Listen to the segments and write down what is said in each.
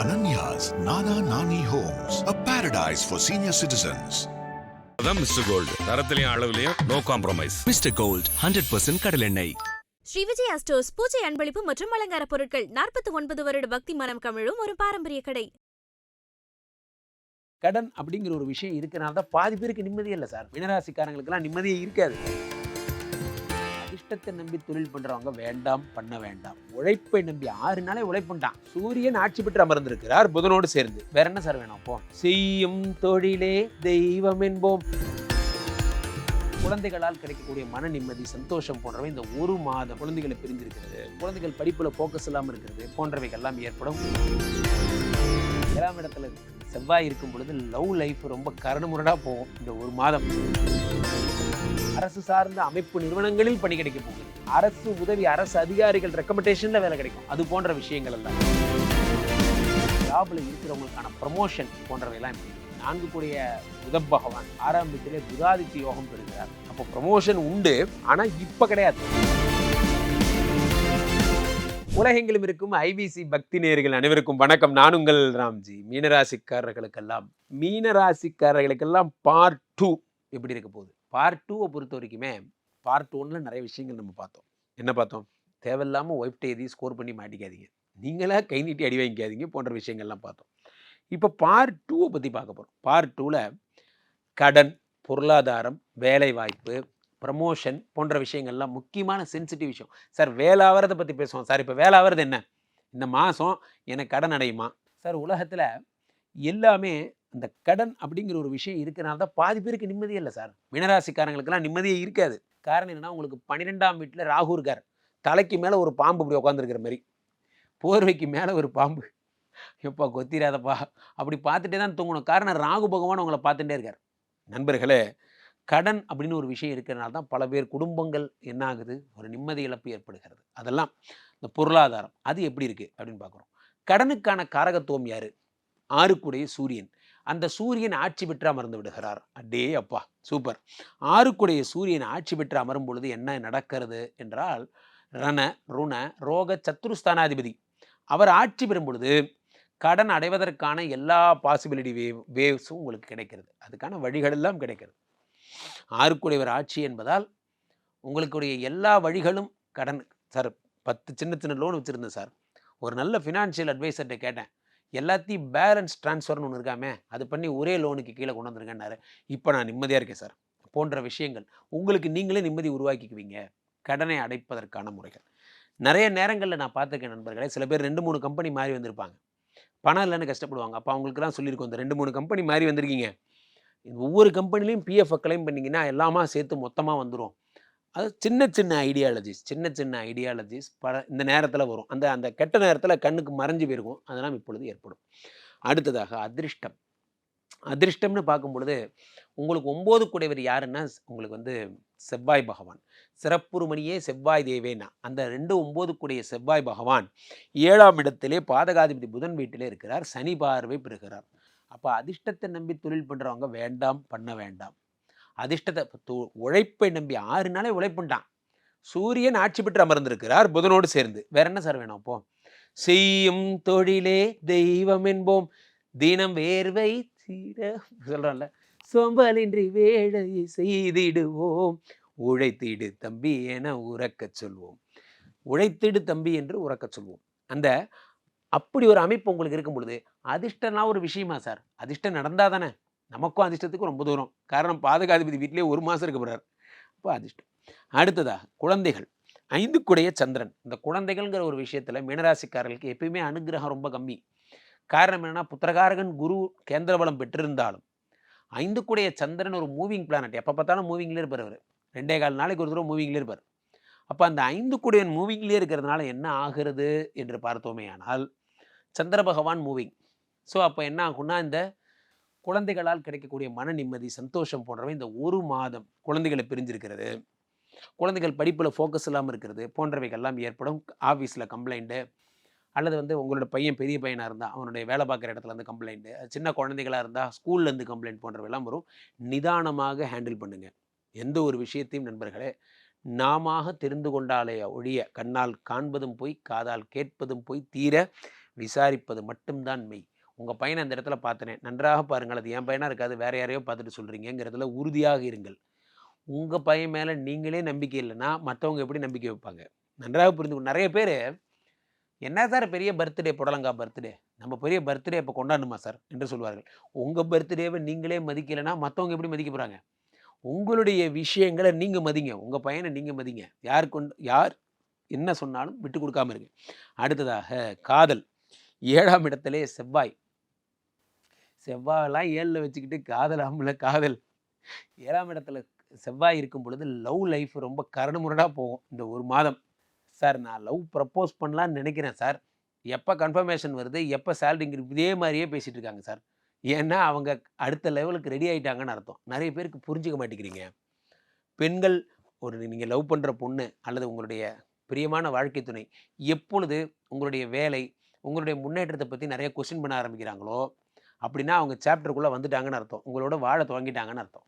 Ananya's Nana Nani Homes, a paradise for senior citizens. அதான் mister gold தரத்திலையும் அளவுலையும் no compromise mister gold hundred percent கடலெண்ணெய் Shri Vijaya stores பூஜை அன்பளிப்பு மற்றும் அலங்கார பொருட்கள் நாற்பத்தி ஒன்பது வருட பக்தி மனம் கமிழும் ஒரு பாரம்பரிய கடை. கடன் அப்படிங்கிற ஒரு விஷயம் இருக்கனால தான் பாதி பேருக்கு நிம்மதியே இல்லை சார். மீனராசிக்காரங்களுக்கெல்லாம் நிம்மதியே இருக்காது. அதிர்ஷ்டத்தை நம்பி தொழில் பண்றவங்க வேண்டாம் பண்ண வேண்டாம். உழைப்பை நம்பி ஆறு நாளே உழைப்புண்டான் சூரியன் ஆட்சி பெற்று அமர்ந்திருக்கிறார் புதனோடு சேர்ந்து. வேற என்ன சார் வேணும்? அப்போ செய்யும் தொழிலே தெய்வம் என்போம். குழந்தைகளால் கிடைக்கக்கூடிய மன நிம்மதி சந்தோஷம் போன்றவை இந்த ஒரு மாதம் குழந்தைகளை பிரிந்திருக்கிறது. குழந்தைகள் படிப்புல ஃபோக்கஸ் இல்லாமல் இருக்கிறது போன்றவைகள்லாம் ஏற்படும். ஏழாம் இடத்துல செவ்வாய் இருக்கும் பொழுது லவ் லைஃப் ரொம்ப கரடுமுரடா போகும். இந்த ஒரு மாதம். அரசு சார்ந்த அமைப்பு நிறுவனங்களில் பணி கிடைக்க போகுது. அரசு உதவி அரசு அதிகாரிகள் ரெக்கமெண்டேஷன்ல வேலை கிடைக்கும். அது போன்ற விஷயங்கள் எல்லாம். ஜாப்ல இருக்கிறவங்களுக்கான ப்ரமோஷன் போன்றவையெல்லாம் நான்கு கூடிய புத பகவான் ஆறாம் வீட்டிலே புதாதித்ய யோகம் பெறுகிறார். அப்போ ப்ரமோஷன் உண்டு ஆனா இப்ப கிடையாது. உலகெங்கிலும் இருக்கும் ஐபிசி பக்தி நேர்கள் அனைவருக்கும் வணக்கம். நான் உங்கள் ராம்ஜி. மீனராசிக்காரர்களுக்கெல்லாம் மீனராசிக்காரர்களுக்கெல்லாம் பார்ட் டூ எப்படி இருக்க போகுது? பார்ட் டூவை பொறுத்த வரைக்குமே பார்ட் ஒன்ல நிறைய விஷயங்கள் நம்ம பார்த்தோம். என்ன பார்த்தோம்? தேவையில்லாமல் ஒய்ஃப்டை எதையும் ஸ்கோர் பண்ணி மாட்டிக்காதீங்க. நீங்களே கை நீட்டி அடி வாங்கிக்காதீங்க போன்ற விஷயங்கள்லாம் பார்த்தோம். இப்போ பார்ட் டூவை பற்றி பார்க்க போகிறோம் பார்ட் டூவில் கடன் பொருளாதாரம் வேலைவாய்ப்பு ப்ரமோஷன் போன்ற விஷயங்கள்லாம் முக்கியமான சென்சிட்டிவ் விஷயம். சார் வேலாவரத்தை பற்றி பேசுவோம். சார் இப்போ வேலாவரது என்ன? இந்த மாதம் எனக்கு கடன் அடையுமா? சார் உலகத்தில் எல்லாமே அந்த கடன் அப்படிங்கிற ஒரு விஷயம் இருக்கிறனால தான் பாதி பேருக்கு நிம்மதியே இல்லை சார். மினராசிக்காரங்களுக்குலாம் நிம்மதியே இருக்காது. காரணம் என்னென்னா உங்களுக்கு பன்னிரெண்டாம் வீட்டில் ராகு இருக்கார். தலைக்கு மேலே ஒரு பாம்பு இப்படி உட்காந்துருக்கிற மாதிரி போர்வைக்கு மேலே ஒரு பாம்பு. எப்பா கொத்திராதப்பா. அப்படி பார்த்துட்டே தான் தூங்கணும். காரணம் ராகு பகவான் உங்களை பார்த்துட்டே இருக்கார். நண்பர்களே கடன் அப்படின்னு ஒரு விஷயம் இருக்கிறனால தான் பல பேர் குடும்பங்கள் என்ன ஆகுது? ஒரு நிம்மதி இழப்பு ஏற்படுகிறது. அதெல்லாம் இந்த பொருளாதாரம். அது எப்படி இருக்குது அப்படின்னு பார்க்குறோம். கடனுக்கான காரகத்துவம் யார்? ஆறுக்குடைய சூரியன். அந்த சூரியன் ஆட்சி பெற்று அமர்ந்து விடுகிறார். அடே அப்பா சூப்பர். ஆறுக்குடைய சூரியன் ஆட்சி பெற்று அமரும் பொழுது என்ன நடக்கிறது என்றால் ரண ருண ரோக சத்துருஸ்தானாதிபதி அவர் ஆட்சி பெறும் பொழுது கடன் அடைவதற்கான எல்லா பாசிபிலிட்டி வேவ் வேவ்ஸும் உங்களுக்கு கிடைக்கிறது. அதுக்கான வழிகள் எல்லாம் கிடைக்கிறது. ஆறுக்குடையவர் ஆட்சி என்பதால் உங்களுக்குடைய எல்லா வழிகளும் கடன் சார் பத்து சின்ன சின்ன லோன் வச்சுருந்தேன் சார். ஒரு நல்ல ஃபினான்ஷியல் அட்வைசர்கிட்ட கேட்டேன். எல்லாத்தையும் பேலன்ஸ் ட்ரான்ஸ்ஃபர்னு ஒன்று இருக்காமே அது பண்ணி ஒரே லோனுக்கு கீழே கொண்டு வந்துருங்கன்னாரு. இப்போ நான் நிம்மதியாக இருக்கேன் சார். போன்ற விஷயங்கள் உங்களுக்கு நீங்களே நிம்மதி உருவாக்கிக்குவீங்க. கடனை அடைப்பதற்கான முறைகள். நிறைய நேரங்களில் நான் பார்த்துருக்கேன் நண்பர்களே சில பேர் ரெண்டு மூணு கம்பெனி மாறி வந்திருப்பாங்க. பணம் இல்லைன்னு கஷ்டப்படுவாங்க. அப்போ அவங்களுக்குலாம் சொல்லியிருக்கோம் இந்த ரெண்டு மூணு கம்பெனி மாறி வந்திருக்கீங்க. ஒவ்வொரு கம்பெனிலையும் பிஎஃப் கிளைம் பண்ணிங்கன்னா எல்லாமா சேர்த்து மொத்தமாக வந்துடும் அது சின்ன சின்ன ஐடியாலஜிஸ் சின்ன சின்ன ஐடியாலஜிஸ் பல இந்த நேரத்தில் வரும். அந்த அந்த கெட்ட நேரத்தில் கண்ணுக்கு மறைஞ்சு போயிருக்கும். அதெல்லாம் இப்பொழுது ஏற்படும். அடுத்ததாக அதிர்ஷ்டம். அதிர்ஷ்டம்னு பார்க்கும் பொழுது உங்களுக்கு ஒம்பது கூடையவர் யாருன்னா உங்களுக்கு வந்து செவ்வாய் பகவான். சிறப்புருமணியே செவ்வாய் தேவேனா. அந்த ரெண்டு ஒம்பது கூடிய செவ்வாய் பகவான் ஏழாம் இடத்திலே பாதகாதிபதி புதன் வீட்டிலே இருக்கிறார். சனி பார்வை பெறுகிறார். அப்போ அதிர்ஷ்டத்தை நம்பி தொழில் பண்ணுறவங்க வேண்டாம் பண்ண வேண்டாம். அதிர்ஷ்டத்தை உழைப்பை நம்பி ஆறு நாளே உழைப்புண்டான் சூரியன் ஆட்சி பெற்று அமர்ந்திருக்கிறார் புதனோடு சேர்ந்து. வேற என்ன சார் வேணும் அப்போ? செய்யும் தொழிலே தெய்வம் என்போம். தினம் வேர்வை தீர சொல்றான்ல. சோம்பலின்றி வேலையை செய்திடுவோம். உழைத்திடு தம்பி என உறக்கச் சொல்வோம். உழைத்திடு தம்பி என்று உறக்கச் சொல்வோம். அந்த அப்படி ஒரு அமைப்பு உங்களுக்கு இருக்கும் பொழுது அதிர்ஷ்டம்லாம் ஒரு விஷயமா சார்? அதிர்ஷ்டம் நடந்தா தானே நமக்கும் அதிர்ஷ்டத்துக்கும் ரொம்ப தூரம். காரணம் பாதகாதிபதி வீட்டிலே ஒரு மாதம் இருக்க அப்போ அதிர்ஷ்டம். அடுத்ததாக குழந்தைகள். ஐந்துக்குடைய சந்திரன். இந்த குழந்தைகள்ங்கிற ஒரு விஷயத்தில் மீனராசிக்காரர்களுக்கு எப்பயுமே அனுகிரகம் ரொம்ப கம்மி. காரணம் என்னன்னா புத்திரகாரகன் குரு கேந்திர பலம் பெற்றிருந்தாலும் ஐந்துக்குடைய சந்திரன் ஒரு மூவிங் பிளானட் எப்போ பார்த்தாலும் மூவிங்லேயே இருப்பார் அவர். ரெண்டே கால் நாளைக்கு ஒரு தூரம் மூவிங்லேயே இருப்பார். அப்போ அந்த ஐந்து குடையன் மூவிங்லேயே இருக்கிறதுனால என்ன ஆகிறது என்று பார்த்தோமே ஆனால் சந்திர பகவான் மூவிங் ஸோ அப்போ என்ன ஆகும்னா இந்த குழந்தைகளால் கிடைக்கக்கூடிய மன நிம்மதி சந்தோஷம் போன்றவை இந்த ஒரு மாதம் குழந்தைகளை பிரிஞ்சிருக்கிறது. குழந்தைகள் படிப்பில் ஃபோக்கஸ் இல்லாமல் இருக்கிறது போன்றவைகள்லாம் ஏற்படும். ஆஃபீஸில் கம்ப்ளைண்ட்டு அல்லது வந்து உங்களோட பையன் பெரிய பையனாக இருந்தால் அவனுடைய வேலை பார்க்குற இடத்துல இருந்து கம்ப்ளைண்ட்டு சின்ன குழந்தைகளாக இருந்தால் ஸ்கூல்லேருந்து கம்ப்ளைண்ட் போன்றவையெல்லாம் வரும். நிதானமாக ஹேண்டில் பண்ணுங்கள் எந்த ஒரு விஷயத்தையும் நண்பர்களே நாமாக தெரிந்து கொண்டாலே ஒழிய கண்ணால் காண்பதும் போய் காதால் கேட்பதும் போய் தீர விசாரிப்பது மட்டும்தான் மெய். உங்கள் பையனை அந்த இடத்துல பார்த்தனே. நன்றாக பாருங்கள். அது என் பையனாக இருக்காது. வேறு யாரையோ பார்த்துட்டு சொல்கிறீங்கிறதுல உறுதியாக இருங்கள். உங்கள் பையன் மேலே நீங்களே நம்பிக்கை இல்லைன்னா மற்றவங்க எப்படி நம்பிக்கை வைப்பாங்க? நன்றாக புரிந்து நிறைய பேர் என்ன சார் பெரிய பர்த்டே புடலங்கா பர்த்டே? நம்ம பெரிய பர்த்டே இப்போ கொண்டாடணுமா சார்? என்று சொல்வார்கள். உங்கள் பர்த்டேவை நீங்களே மதிக்கலைன்னா மற்றவங்க எப்படி மதிக்க போகிறாங்க உங்களுடைய விஷயங்களை நீங்கள் மதிங்க. உங்கள் பையனை நீங்கள் மதிங்க. யார் கொண்டு யார் என்ன சொன்னாலும் விட்டு கொடுக்காம இருங்க. அடுத்ததாக காதல். ஏழாம் இடத்திலே செவ்வாய். செவ்வாயெல்லாம் ஏழில் வச்சுக்கிட்டு காதல் ஆம்பளை காதல். ஏழாம் இடத்துல செவ்வாய் இருக்கும் பொழுது லவ் லைஃப் ரொம்ப கரடுமுரடாக போகும் இந்த ஒரு மாதம். சார் நான் லவ் ப்ரப்போஸ் பண்ணலான்னு நினைக்கிறேன் சார். எப்போ கன்ஃபர்மேஷன் வருது எப்போ சேலரி இதே மாதிரியே பேசிகிட்டு இருக்காங்க சார். ஏன்னா அவங்க அடுத்த லெவலுக்கு ரெடி ஆகிட்டாங்கன்னு அர்த்தம். நிறைய பேருக்கு புரிஞ்சிக்க மாட்டேங்கிறீங்க. பெண்கள் ஒரு நீங்கள் லவ் பண்ணுற பொண்ணு அல்லது உங்களுடைய பிரியமான வாழ்க்கை துணை எப்பொழுது உங்களுடைய வேலை உங்களுடைய முன்னேற்றத்தை பற்றி நிறைய கொஸ்டின் பண்ண ஆரம்பிக்கிறாங்களோ அப்படின்னா அவங்க சாப்டருக்குள்ளே வந்துட்டாங்கன்னு அர்த்தம். உங்களோட வாழ துவங்கிட்டாங்கன்னு அர்த்தம்.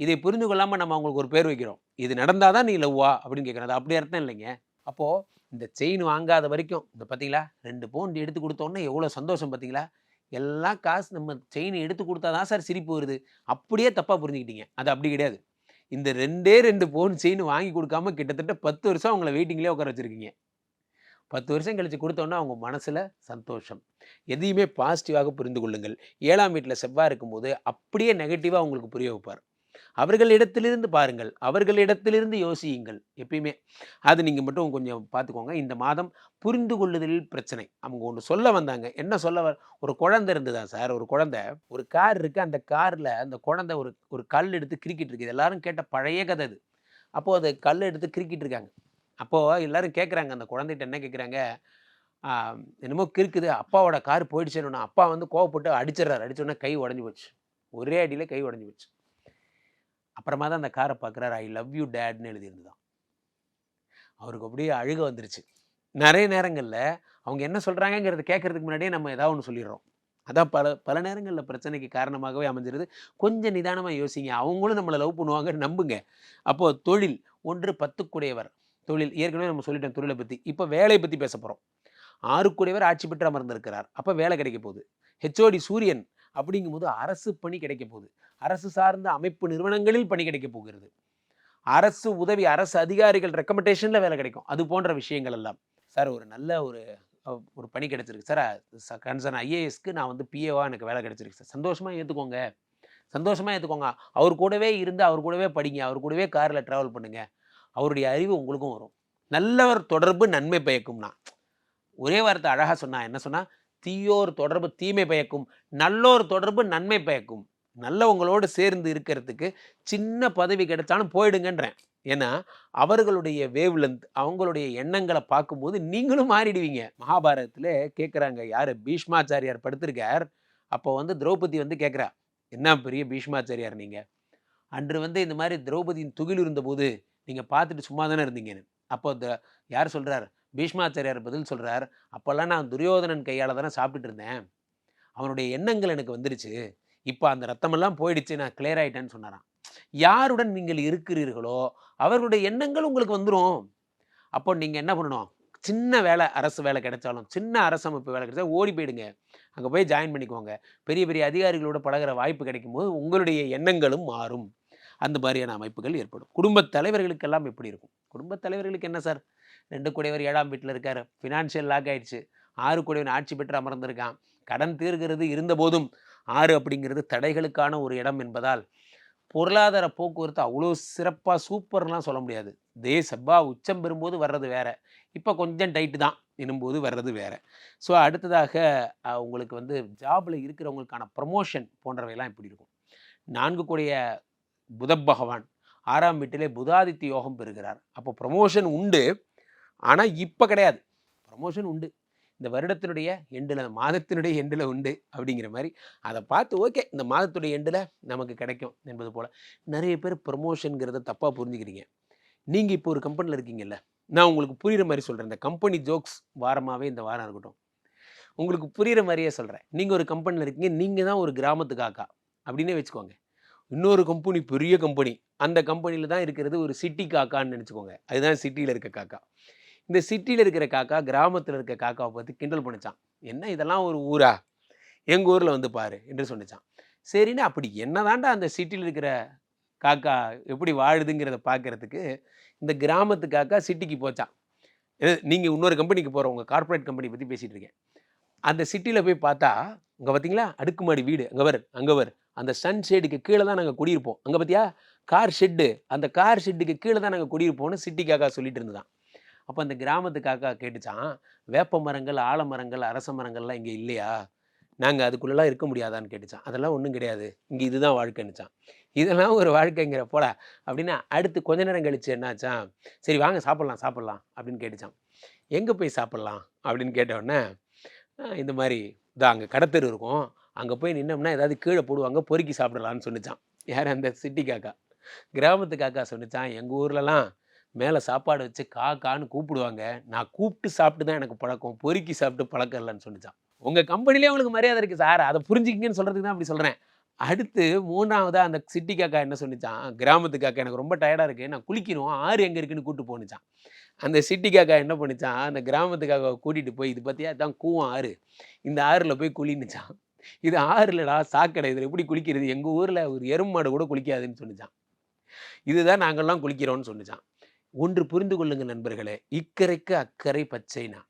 இதை புரிந்து கொள்ளாமல் நம்ம அவங்களுக்கு ஒரு பேர் வைக்கிறோம். இது நடந்தால் தான் நீ லவ்வா? அப்படின்னு கேட்குறது அது அப்படி அர்த்தம் இல்லைங்க. அப்போது இந்த செயின் வாங்காத வரைக்கும் இந்த பார்த்தீங்களா ரெண்டு பவுண்ட் எடுத்து கொடுத்தோன்னே எவ்வளோ சந்தோஷம் பார்த்தீங்களா எல்லாம் காசு நம்ம செயின் எடுத்து கொடுத்தா தான் சார் சிரிப்பு வருது. அப்படியே தப்பாக புரிஞ்சுக்கிட்டீங்க. அது அப்படி கிடையாது. இந்த ரெண்டே ரெண்டு பவுன் செயின் வாங்கி கொடுக்காம கிட்டத்தட்ட பத்து வருஷம் அவங்கள வெயிட்டிங்லேயே உட்கார வச்சுருக்கீங்க. பத்து வருஷம் கழித்து கொடுத்தோன்னா அவங்க மனசில் சந்தோஷம். எதையுமே பாசிட்டிவாக புரிந்து கொள்ளுங்கள். ஏழாம் வீட்டில் செவ்வாய் இருக்கும்போது அப்படியே நெகட்டிவாக உங்களுக்கு புரிய வைப்பார். அவர்களிடத்திலிருந்து பாருங்கள். அவர்களிடத்திலிருந்து யோசியுங்கள். எப்பயுமே. அது நீங்கள் மட்டும் கொஞ்சம் பார்த்துக்கோங்க இந்த மாதம் புரிந்து கொள்ளுதலில் பிரச்சனை. அவங்க ஒன்று சொல்ல வந்தாங்க. என்ன சொல்ல வர ஒரு குழந்தை இருந்ததா சார் ஒரு குழந்தை. ஒரு கார் இருக்குது அந்த காரில் அந்த குழந்தை ஒரு ஒரு கல் எடுத்து கிரிக்கிட்டு இருக்குது எல்லாரும் கேட்ட பழைய கதை அது. அப்போது அது கல் எடுத்து கிரிக்கிட்டு இருக்காங்க. அப்போது எல்லாரும் கேட்குறாங்க அந்த குழந்தைகிட்ட என்ன கேட்குறாங்க என்னமோ கிறுக்குது அப்பாவோட கார் போயிடுச்சுன்னு அப்பா வந்து கோவப்பட்டு அடிச்சிடுறாரு. அடிச்சோடனே கை உடஞ்சி போச்சு. ஒரே அடியில் கை உடஞ்சி போச்சு. அப்புறமா தான் அந்த காரை பார்க்குறாரு ஐ லவ் யூ டேட்னு எழுதியிருந்துதான் அவருக்கு அப்படியே அழுக வந்துருச்சு. நிறைய நேரங்களில் அவங்க என்ன சொல்கிறாங்கங்கிறத கேட்கறதுக்கு முன்னாடியே நம்ம ஏதாவது ஒன்று சொல்லிடுறோம். அதான் பல பல நேரங்களில் பிரச்சனைக்கு காரணமாகவே அமைஞ்சிருது. கொஞ்சம் நிதானமாக யோசிங்க. அவங்களும் நம்மளை லவ் பண்ணுவாங்கன்னு நம்புங்க. அப்போது தொழில் ஒன்று பத்துக்குடையவர். தொழில் ஏற்கனவே நம்ம சொல்லிட்டோம் தொழிலை பற்றி இப்போ வேலையை பற்றி பேச போகிறோம் ஆறுக்குடையவர் ஆட்சி பெற்று அமர்ந்திருக்கிறார். அப்போ வேலை கிடைக்க போகுது. ஹெச்ஓடி சூரியன் அப்படிங்கும்போது அரசு பணி கிடைக்க போகுது. அரசு சார்ந்த அமைப்பு நிறுவனங்களில் பணி கிடைக்க போகிறது. அரசு உதவி அரசு அதிகாரிகள் ரெக்கமெண்டேஷனில் வேலை கிடைக்கும். அது போன்ற விஷயங்கள் எல்லாம். சார் ஒரு நல்ல ஒரு ஒரு பணி கிடைச்சிருக்கு. சார் கன்சர்ன் ஐஏஎஸ்க்கு நான் வந்து பிஏவா எனக்கு வேலை கிடைச்சிருக்கு. சார் சந்தோஷமாக ஏற்றுக்கோங்க சந்தோஷமாக ஏற்றுக்கோங்க அவர் கூடவே இருந்து அவர் கூடவே படிங்க. அவர் கூடவே காரில் ட்ராவல் பண்ணுங்கள் அவருடைய அறிவு உங்களுக்கும் வரும். நல்லவர் தொடர்பு நன்மை பயக்கும்னா. ஒரே வார்த்தை அழகாக சொன்னா என்ன சொன்னா தீயோர் தொடர்பு தீமை பயக்கும் நல்லோர் தொடர்பு நன்மை பயக்கும். நல்லவங்களோடு சேர்ந்து இருக்கிறதுக்கு சின்ன பதவி கிடைச்சாலும் போயிடுங்கன்றேன். ஏன்னா அவர்களுடைய வேவ்லெந்த் அவங்களுடைய எண்ணங்களை பார்க்கும்போது நீங்களும் மாறிடுவீங்க. மகாபாரதத்தில் கேட்குறாங்க யார் பீஷ்மாச்சாரியார் படுத்திருக்கார்? அப்போ வந்து திரௌபதி வந்து கேட்குறா என்ன பெரிய பீஷ்மாச்சாரியார் நீங்கள் அன்று வந்து இந்த மாதிரி திரௌபதியின் துகில் இருந்தபோது நீங்கள் பார்த்துட்டு சும்மா தானே இருந்தீங்கன்னு. அப்போ த யார் சொல்கிறார் பீஷ்மாச்சாரியார் பதில் சொல்கிறார் அப்போல்லாம் நான் துரியோதனன் கையால் தானே சாப்பிட்டுட்டு இருந்தேன். அவனுடைய எண்ணங்கள் எனக்கு வந்துருச்சு. இப்போ அந்த ரத்தமெல்லாம் போயிடுச்சு நான் கிளியர் ஆகிட்டேன்னு சொன்னாரான் யாருடன் நீங்கள் இருக்கிறீர்களோ அவர்களுடைய எண்ணங்கள் உங்களுக்கு வந்துடும் அப்போ நீங்கள் என்ன பண்ணணும்? சின்ன வேலை அரசு வேலை கிடைச்சாலும் சின்ன அரசமைப்பு வேலை கிடைச்சா ஓடி போயிடுங்க. அங்கே போய் ஜாயின் பண்ணிக்கோங்க. பெரிய பெரிய அதிகாரிகளோட பழகுற வாய்ப்பு கிடைக்கும் போது உங்களுடைய எண்ணங்களும் மாறும். அந்த மாதிரியான அமைப்புகள் ஏற்படும். குடும்பத் தலைவர்களுக்கெல்லாம் எப்படி இருக்கும்? குடும்பத் தலைவர்களுக்கு என்ன சார்? ரெண்டு கூடையவர் ஏழாம் வீட்டில் இருக்கார். ஃபினான்ஷியல் லாக் ஆயிடுச்சு. ஆறு கூடையவன் ஆட்சி பெற்று அமர்ந்திருக்கான். கடன் தீர்கிறது இருந்தபோதும் ஆறு அப்படிங்கிறது தடைகளுக்கான ஒரு இடம் என்பதால் பொருளாதார போக்குவரத்து அவ்வளோ சிறப்பாக சூப்பர்லாம் சொல்ல முடியாது. தே செவ்வா உச்சம் பெறும்போது வர்றது வேறு. இப்போ கொஞ்சம் டைட்டு தான் எனும்போது வர்றது வேறு. ஸோ அடுத்ததாக உங்களுக்கு வந்து ஜாபில் இருக்கிறவங்களுக்கான ப்ரமோஷன் போன்றவையெல்லாம் இப்படி இருக்கும்? நான்கு கூடிய புத பகவான் ஆறாம் வீட்டிலே புதாதித்ய யோகம் பெறுகிறார். அப்போ ப்ரமோஷன் உண்டு. ஆனால் இப்போ கிடையாது. ப்ரமோஷன் உண்டு. இந்த வருடத்தினுடைய எண்டில் மாதத்தினுடைய எண்டில் உண்டு அப்படிங்கிற மாதிரி. அதை பார்த்து ஓகே இந்த மாதத்துடைய எண்டில் நமக்கு கிடைக்கும் என்பது போல். நிறைய பேர் ப்ரமோஷனுங்கிறத தப்பாக புரிஞ்சுக்கிறீங்க. நீங்கள் இப்போ ஒரு கம்பெனியில் இருக்கீங்கல்ல நான் உங்களுக்கு புரிகிற மாதிரி சொல்கிறேன் இந்த கம்பெனி ஜோக்ஸ் வாரமாகவே இந்த வாரம் இருக்கட்டும். உங்களுக்கு புரிகிற மாதிரியே சொல்கிறேன் நீங்கள் ஒரு கம்பெனியில் இருக்கீங்க நீங்கள் தான் ஒரு கிராமத்து காக்கா அப்படின்னே வச்சுக்கோங்க. இன்னொரு கம்பெனி பெரிய கம்பெனி அந்த கம்பெனியில் தான் இருக்கிறது ஒரு சிட்டி காக்கான்னு நினச்சிக்கோங்க. அதுதான் சிட்டியில் இருக்க காக்கா. இந்த சிட்டியில் இருக்கிற காக்கா கிராமத்தில் இருக்க காக்காவை பார்த்து கிண்டல் பண்ணிச்சான். என்ன இதெல்லாம் ஒரு ஊரா? எங்கள் ஊரில் வந்து பாரு என்று சொன்னிச்சான் சரின்னு அப்படி என்னதான்டா அந்த சிட்டியில் இருக்கிற காக்கா எப்படி வாழுதுங்கிறத பார்க்கறதுக்கு இந்த கிராமத்து காக்கா சிட்டிக்கு போச்சான். நீங்கள் இன்னொரு கம்பெனிக்கு போகிற உங்கள் கார்ப்பரேட் கம்பெனி பற்றி பேசிகிட்டு இருக்கேன். அந்த சிட்டியில் போய் பார்த்தா அங்கே பார்த்தீங்களா? அடுக்குமாடி வீடு. அங்கே வர் அங்கே வர் அந்த சன் ஷேடுக்கு கீழே தான் நாங்கள் குடியிருப்போம். அங்கே பார்த்தியா கார் ஷெட்டு அந்த கார் ஷெட்டுக்கு கீழே தான் நாங்கள் குடியிருப்போம்னு சிட்டி காக்கா சொல்லிட்டு இருந்ததான் அப்போ அந்த கிராமத்து காக்கா கேட்டுச்சான் வேப்ப மரங்கள் ஆலமரங்கள் அரச மரங்கள்லாம் இங்கே இல்லையா? நாங்கள் அதுக்குள்ளெல்லாம் இருக்க முடியாதான்னு கேட்டுச்சான் அதெல்லாம் ஒன்றும் கிடையாது. இங்கே இதுதான் வாழ்க்கைன்னுச்சான் இதெல்லாம் ஒரு வாழ்க்கைங்கிற போல. அப்படின்னா அடுத்து கொஞ்ச நேரம் கழிச்சு என்னாச்சான் சரி வாங்க சாப்பிட்லாம் சாப்பிட்லாம். அப்படின்னு கேட்டுச்சான் எங்கே போய் சாப்பிட்லாம்? அப்படின்னு கேட்டவுடனே இந்த மாதிரி இதான் அங்கே கடத்தெரு இருக்கும். அங்கே போய் நின்னோம்னா ஏதாவது கீழே போடுவாங்க பொறுக்கி சாப்பிடலான்னு சொன்னிச்சான். யார் அந்த சிட்டி காக்கா? கிராமத்து காக்கா சொன்னிச்சான் எங்கள் ஊர்லலாம் மேலே சாப்பாடு வச்சு காக்கான்னு கூப்பிடுவாங்க. நான் கூப்பிட்டு சாப்பிட்டு தான் எனக்கு பழக்கம். பொறுக்கி சாப்பிட்டு பழக்கம் இல்லைன்னு சொன்னிச்சான். உங்கள் கம்பெனிலே உங்களுக்கு மரியாதை இருக்குது சார். அதை புரிஞ்சுக்கிங்கன்னு சொல்கிறதுக்கு தான் அப்படி சொல்கிறேன் அடுத்து மூணாவதாக அந்த சிட்டி காக்கா என்ன சொன்னிச்சான்? கிராமத்து காக்கா எனக்கு ரொம்ப டயர்டாக இருக்குது நான் குளிக்கணும் ஆறு எங்கே இருக்குன்னு கூப்பிட்டு போனுச்சான். அந்த சிட்டி காக்கா என்ன பண்ணிச்சான்? அந்த கிராமத்து காக்காவை கூட்டிகிட்டு போய் இது பற்றியா தான் கூவம் ஆறு. இந்த ஆறில் போய் குளின்னுச்சான். இது ஆறு இல்லடா சாக்கடை. இதில் எப்படி குளிக்கிறது? எங்கள் ஊரில் ஒரு எருமாடு கூட குளிக்காதுன்னு சொன்னிச்சான் இதுதான் நாங்கள்லாம் குளிக்கிறோம்னு சொன்னிச்சான் ஒன்று புரிந்து கொள்ளுங்கள் நண்பர்களே இக்கரைக்கு அக்கறை பச்சைனா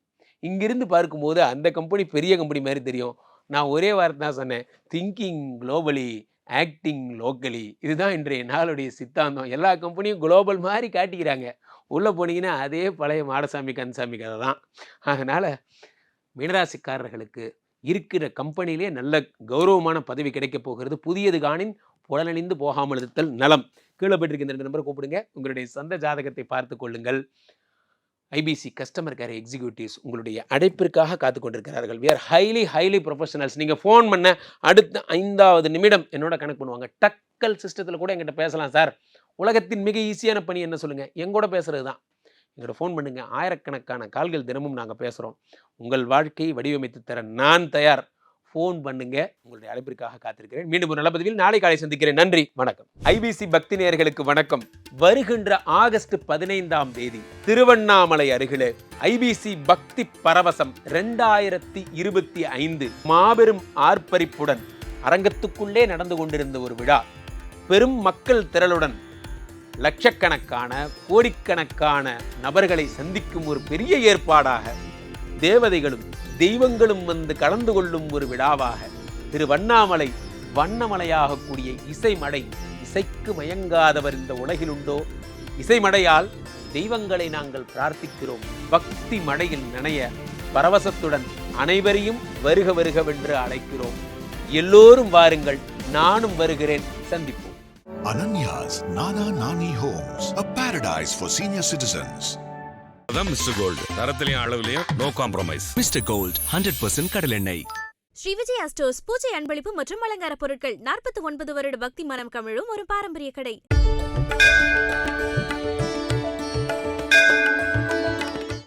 இங்கிருந்து பார்க்கும்போது அந்த கம்பெனி பெரிய கம்பெனி மாதிரி தெரியும். நான் ஒரே வார்த்தை தான் சொன்னேன் திங்கிங் குளோபலி ஆக்டிங் லோக்கலி இதுதான் இன்றைய நாளுடைய சித்தாந்தம். எல்லா கம்பெனியும் குளோபல் மாதிரி காட்டிக்கிறாங்க. உள்ளே போனீங்கன்னா அதே பழைய மாடசாமி கந்தசாமி கதை தான். அதனால் மீனராசிக்காரர்களுக்கு இருக்கிற கம்பெனியிலே நல்ல கௌரவமான பதவி கிடைக்கப் போகிறது. புதியது காணின் உடனணிந்து போகாமல் இருத்தல் நலம். கீழே போயிட்டு இந்த ரெண்டு நம்பரை கூப்பிடுங்க. உங்களுடைய சொந்த ஜாதகத்தை பார்த்து கொள்ளுங்கள். ஐபிசி கஸ்டமர் கேர் எக்ஸிக்யூட்டிவ்ஸ் உங்களுடைய அழைப்பிற்காக காத்து கொண்டிருக்கிறார்கள். We are highly highly professionals நீங்கள் ஃபோன் பண்ண அடுத்த ஐந்தாவது நிமிடம் என்னோட கணக்கு பண்ணுவாங்க. டக்கல் சிஸ்டத்தில் கூட எங்கிட்ட பேசலாம் சார் உலகத்தின் மிக ஈஸியான பணி என்ன சொல்லுங்கள் எங்கூட பேசுறது தான் எங்களோட ஃபோன் பண்ணுங்கள் ஆயிரக்கணக்கான கால்கள் தினமும் நாங்கள் பேசுகிறோம் உங்கள் வாழ்க்கையை வடிவமைத்து தர நான் தயார். ஃபோன் பண்ணுங்க. உங்களுடைய அழைப்பிற்காக காத்திருக்கிறேன். மீண்டும் ஒரு நல்ல பதிவில் நாளை காலை சந்திக்கிறேன். நன்றி. வணக்கம். ஐபிசி பக்தி நேயர்களுக்கு வணக்கம். வருகின்ற ஆகஸ்ட் பதினைந்தாம் தேதி திருவண்ணாமலை அருகிலே ஐபிசி பக்தி பரவசம் ரெண்டாயிரத்தி இருபத்தி ஐந்து மாபெரும் ஆர்ப்பரிப்புடன் அரங்கத்துக்குள்ளே நடந்து கொண்டிருந்த ஒரு விழா. பெரும் மக்கள் திரளுடன் லட்சக்கணக்கான கோடிக்கணக்கான நபர்களை சந்திக்கும் ஒரு பெரிய ஏற்பாடாக தேவதைகளும் தெய்வங்களும் வந்து கலந்து கொள்ளும் ஒரு விழாவாக திரு வண்ணாமலை வண்ணமலையாகக்கூடிய இசைமடை இசைக்கு மயங்காதவர் இந்த உலகிலுண்டோ இசைமடையால் தெய்வங்களை நாங்கள் பிரார்த்திக்கிறோம். பக்தி மடையில் நினைய பரவசத்துடன் அனைவரையும் வருக வருகவென்று அழைக்கிறோம். எல்லோரும் வாருங்கள் நானும் வருகிறேன். சந்திப்போம். Ananya's Nana Nani Homes, a paradise for senior citizens. அதான் மிஸ்டர் கோல்டு தரத்திலையும் அளவுலையும் no compromise mister gold hundred percent கடலெண்ணெய் ஸ்ரீ விஜயா ஸ்டோர்ஸ் பூஜை அன்பளிப்பு மற்றும் அலங்கார பொருட்கள் நாற்பத்தி ஒன்பது வருட பக்தி மனம் கமிழும் ஒரு பாரம்பரிய கடை.